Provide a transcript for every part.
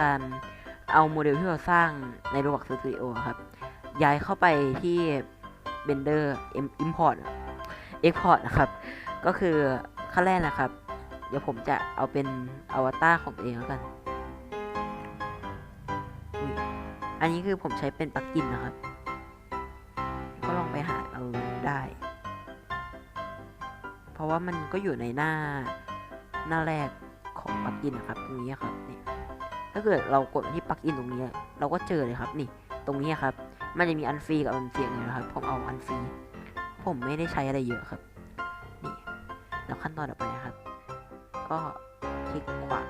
การเอาโมเดลที่เราสร้างใน Roblox Studio ครับ ย้ายเข้าไปที่ Blender Import Export นะครับ ก็คือขั้นแรกนะครับ เดี๋ยวผมจะเอาเป็นอวตารของตัวเองแล้วกันอุ๊ยอันนี้คือผมใช้เป็นปลั๊กอินนะครับ ก็ลองไปหาเอาได้ เพราะว่ามันก็อยู่ในหน้าหน้าแรกของปลั๊กอินนะครับ ตรงนี้ครับเนี่ย ถ้าเกิดเรากดที่ปลั๊กอินตรงนี้ เราก็เจอเลยครับนี่ตรงนี้ครับ มันจะมีอันฟรีกับอันเสี่ยงนะครับผมเอาอันฟรีผมไม่ได้ใช้อะไรเยอะครับ นี่แล้วขั้นตอนต่อไปนะครับ ก็คลิกขวา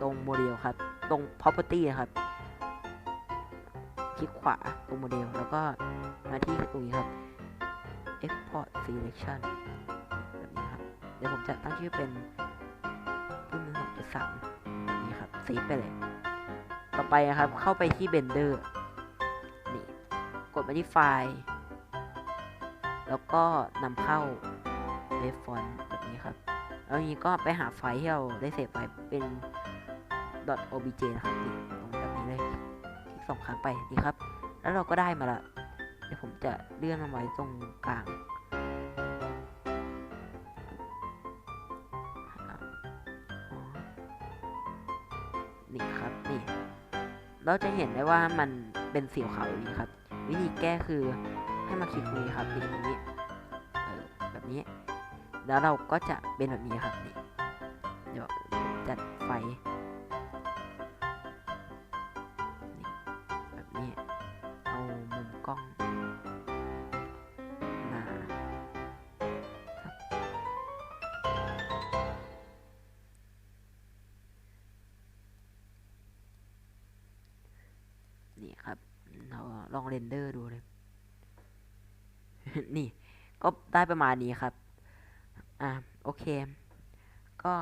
ตรงโมเดลครับ ตรง property นะครับคลิกขวาตรงโมเดลแล้วก็มาที่ตรงนี้ครับ export selection แบบนี้ครับ เดี๋ยวผมจะตั้งชื่อเป็นรุ่นหนึ่งหกจุดสามนี่ครับเซฟไปเลย ต่อไปนะครับเข้าไปที่ Blender นี่กดไปที่ไฟล์ แล้วก็นำเข้า w a v e font แบบนี้ครับ แล้วนี้ก็ไปหาไฟล์ที่เราได้เซฟไว้เป็น .obj นะครับนี่ตรงแบบนี้เลยคลิกสองครั้งไปนี่ครับ แล้วเราก็ได้มาละเดี๋ยวผมจะเลื่อนมาไว้ตรงกลางนี่ครับนี่ เราจะเห็นได้ว่ามันเป็นสีขาวอย่างนี้ครับ วิธีแก้คือให้มาคลิกตรงนี้ครับนี่ตรงนี้เออแบบนี้ แล้วเราก็จะเป็นแบบนี้ครับนี่เดี๋ยวจัดไฟ ครับเราลองเรนเดอร์ดูเลย นี่ ก็ได้ประมาณนี้ครับ อะโอเค ก็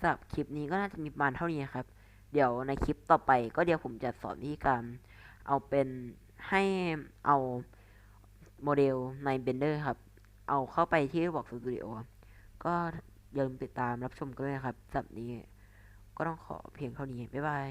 สำหรับคลิปนี้ก็น่าจะมีประมาณเท่านี้ครับ เดี๋ยวในคลิปต่อไป ก็เดี๋ยวผมจะสอนวิธีการเอาเป็นให้เอาโมเดลใน Blender ครับ เอาเข้าไปที่ Roblox Studio ก็อย่าลืมติดตามรับชมกันด้วยนะครับสำหรับนี้ ก็ต้องขอเพียงเท่านี้ บ๊ายบาย